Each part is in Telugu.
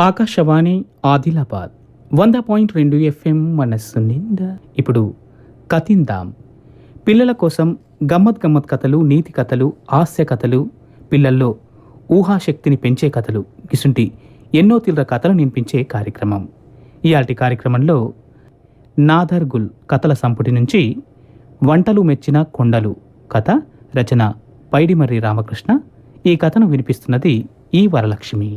ఆకాశవాణి ఆదిలాబాద్ వంద పాయింట్ రెండు ఎఫ్ఎం మనస్సు నిండా. ఇప్పుడు కథిందాం పిల్లల కోసం గమ్మత్ గమ్మత్ కథలు నీతి కథలు హాస్య కథలు పిల్లల్లో ఊహాశక్తిని పెంచే కథలు గిసుంటి ఎన్నో తీవ్ర కథలు నింపించే కార్యక్రమం. ఇయాల్టి కార్యక్రమంలో నాదర్గుల్ కథల సంపుటి నుంచి వంటలు మెచ్చిన కొండలు కథ రచన పైడిమర్రి రామకృష్ణ. ఈ కథను వినిపిస్తున్నది ఈ వరలక్ష్మి.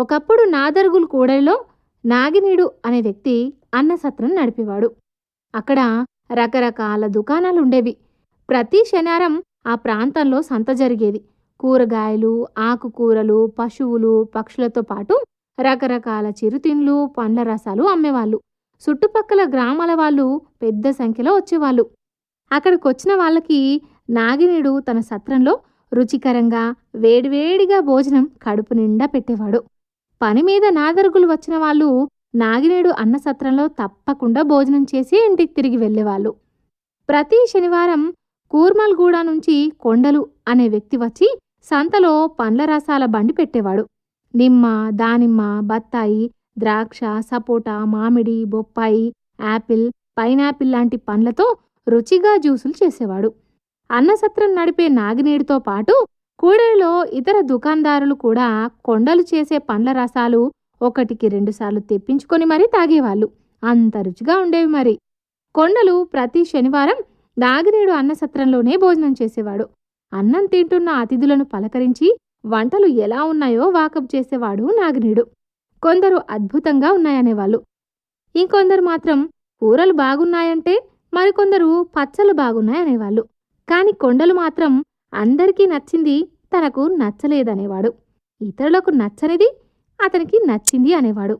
ఒకప్పుడు నాదర్గుల్ కూడలిలో నాగినీడు అనే వ్యక్తి అన్నసత్రం నడిపేవాడు. అక్కడ రకరకాల దుకాణాలు ఉండేవి ప్రతి శనివారం ఆ ప్రాంతంలో సంత జరిగేది. కూరగాయలు ఆకుకూరలు పశువులు పక్షులతో పాటు రకరకాల చిరుతిండ్లు పండ్ల రసాలు అమ్మేవాళ్ళు. చుట్టుపక్కల గ్రామాల వాళ్ళు పెద్ద సంఖ్యలో వచ్చేవాళ్ళు. అక్కడికొచ్చిన వాళ్ళకి నాగినీడు తన సత్రంలో రుచికరంగా వేడివేడిగా భోజనం కడుపు నిండా పెట్టేవాడు. పని మీద నాదరుగులు వచ్చిన వాళ్ళు నాగినేడు అన్న సత్రంలో తప్పకుండా భోజనం చేసి ఇంటికి తిరిగి వెళ్ళేవాళ్ళు. ప్రతి శనివారం కూర్మల్గూడ నుంచి కొండలు అనే వ్యక్తి వచ్చి సంతలో పండ్ల రసాల బండి పెట్టేవాడు. నిమ్మ దానిమ్మ బత్తాయి ద్రాక్ష సపోటా మామిడి బొప్పాయి యాపిల్ పైనాపిల్ లాంటి పండ్లతో రుచిగా జ్యూసులు చేసేవాడు. అన్నసత్రం నడిపే నాగినేడుతో పాటు కూడలిలో ఇతర దుకాందారులు కూడా కొండలు చేసే పండ్ల రసాలు ఒకటికి రెండుసార్లు తెప్పించుకొని మరీ తాగేవాళ్ళు. అంత రుచిగా ఉండేవి మరి. కొండలు ప్రతి శనివారం దాగినేడు అన్నసత్రంలోనే భోజనం చేసేవాడు. అన్నం తింటున్న అతిథులను పలకరించి వంటలు ఎలా ఉన్నాయో వాకప్ చేసేవాడు నాగినేడు. కొందరు అద్భుతంగా ఉన్నాయనేవాళ్ళు. ఇంకొందరు మాత్రం కూరలు బాగున్నాయంటే మరికొందరు పచ్చలు బాగున్నాయనేవాళ్ళు. కాని కొండలు మాత్రం అందరికీ నచ్చింది తనకు నచ్చలేదనేవాడు. ఇతరులకు నచ్చనిది అతనికి నచ్చింది అనేవాడు.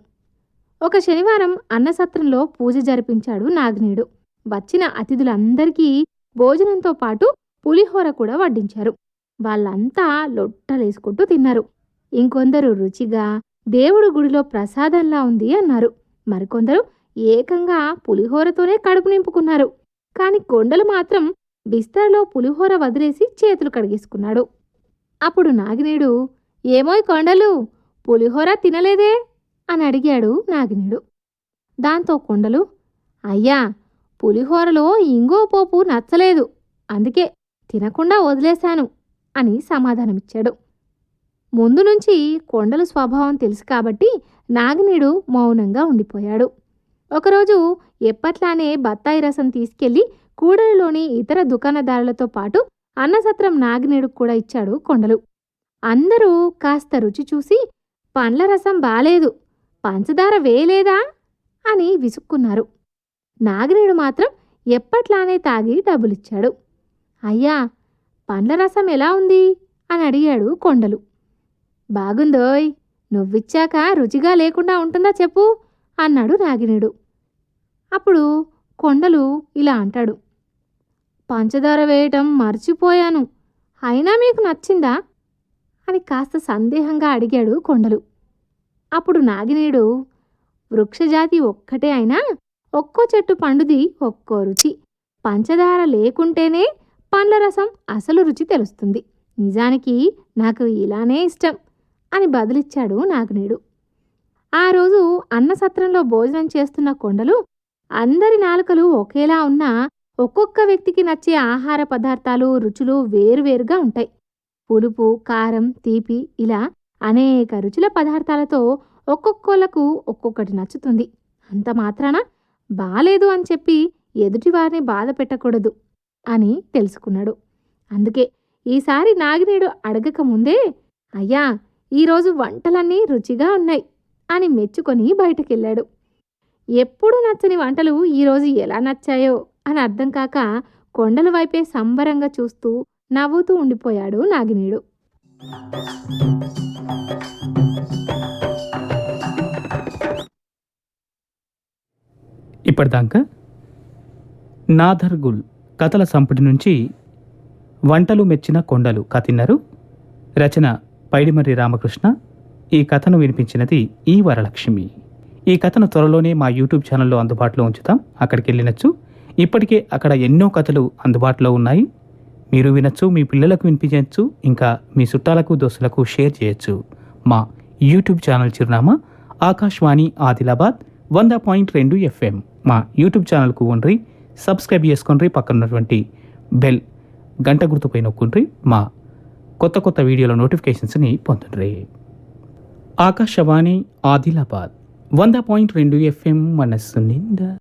ఒక శనివారం అన్నసత్రంలో పూజ జరిపించాడు నాగినేడు. వచ్చిన అతిథులందరికీ భోజనంతో పాటు పులిహోర కూడా వడ్డించారు. వాళ్ళంతా లొట్టలేసుకుంటూ తిన్నారు. ఇంకొందరు రుచిగా దేవుడు గుడిలో ప్రసాదంలా ఉంది అన్నారు. మరికొందరు ఏకంగా పులిహోరతోనే కడుపు నింపుకున్నారు. కాని కొండలు మాత్రం బిస్తరలో పులిహోర వదిలేసి చేతులు కడిగేసుకున్నాడు. అప్పుడు నాగినేడు ఏమోయ్ కొండలు పులిహోర తినలేదే? అని అడిగాడు నాగినేడు. దాంతో కొండలు అయ్యా పులిహోరలో ఇంగో పోపు నచ్చలేదు అందుకే తినకుండా వదిలేశాను అని సమాధానమిచ్చాడు. ముందు నుంచి కొండల స్వభావం తెలుసు కాబట్టి నాగినీడు మౌనంగా ఉండిపోయాడు. ఒకరోజు ఎప్పట్లానే బత్తాయి రసం తీసుకెళ్ళి కూడలిలోని ఇతర దుకాణదారులతో పాటు అన్నసత్రం నాగినేడు కూడా ఇచ్చాడు కొండలు. అందరూ కాస్త రుచి చూసి పండ్ల రసం బాలేదు పంచదార వేయలేదా? అని విసుక్కున్నారు. నాగినేడు మాత్రం ఎప్పట్లానే తాగి డబ్బులిచ్చాడు. అయ్యా పండ్ల రసం ఎలా ఉంది? అని అడిగాడు కొండలు. బాగుందోయ్ నువ్విచ్చాక రుచిగా లేకుండా ఉంటుందా చెప్పు అన్నాడు నాగినేడు. అప్పుడు కొండలు ఇలా అంటాడు. పంచదార వేయటం మర్చిపోయాను. అయినా మీకు నచ్చిందా? అని కాస్త సందేహంగా అడిగాడు కొండలు. అప్పుడు నాగినేడు వృక్షజాతి ఒక్కటే అయినా ఒక్కో చెట్టు పండుది ఒక్కో రుచి. పంచదార లేకుంటేనే పండ్ల రసం అసలు రుచి తెలుస్తుంది. నిజానికి నాకు ఇలానే ఇష్టం అని బదులిచ్చాడు నాగినేడు. ఆ రోజు అన్నసత్రంలో భోజనం చేస్తున్న కొండలు అందరి నాలుకలు ఒకేలా ఉన్నా ఒక్కొక్క వ్యక్తికి నచ్చే ఆహార పదార్థాలు రుచులు వేరువేరుగా ఉంటాయి. పులుపు కారం తీపి ఇలా అనేక రుచుల పదార్థాలతో ఒక్కొక్కలకు ఒక్కొక్కటి నచ్చుతుంది. అంత మాత్రాన బాలేదు అని చెప్పి ఎదుటివారిని బాధ పెట్టకూడదు అని తెలుసుకున్నాడు. అందుకే ఈసారి నాగినేడు అడగక ముందే అయ్యా ఈరోజు వంటలన్నీ రుచిగా ఉన్నాయి అని మెచ్చుకొని బయటకెళ్ళాడు. ఎప్పుడూ నచ్చని వంటలు ఈరోజు ఎలా నచ్చాయో అని అర్థం కాక కొండల వైపే సంబరంగా చూస్తూ నవ్వుతూ ఉండిపోయాడు నాగినీడు. ఇప్పటిదాకా నాథర్గుల్ కథల సంపుటి నుంచి వంటలు మెచ్చిన కొండలు కథిన్నారు. రచన పైడిమర్రి రామకృష్ణ. ఈ కథను వినిపించినది ఈ వరలక్ష్మి. ఈ కథను త్వరలోనే మా యూట్యూబ్ ఛానల్లో అందుబాటులో ఉంచుతాం. అక్కడికి వెళ్ళినచ్చు ఇప్పటికే అక్కడ ఎన్నో కథలు అందుబాటులో ఉన్నాయి. మీరు వినొచ్చు మీ పిల్లలకు వినిపించవచ్చు ఇంకా మీ చుట్టాలకు దోస్తులకు షేర్ చేయొచ్చు. మా యూట్యూబ్ ఛానల్ చిరునామా ఆకాశవాణి ఆదిలాబాద్ వంద పాయింట్ రెండు ఎఫ్ఎం. మా యూట్యూబ్ ఛానల్కు ఉండ్రి సబ్స్క్రైబ్ చేసుకుని పక్కన ఉన్నటువంటి బెల్ గంట గుర్తుపై నొక్కుండ్రి మా కొత్త కొత్త వీడియోల నోటిఫికేషన్స్ని పొందండి ఆకాశవాణి ఆదిలాబాద్ వంద పాయింట్ రెండు ఎఫ్ఎం మనస్సు నిండా.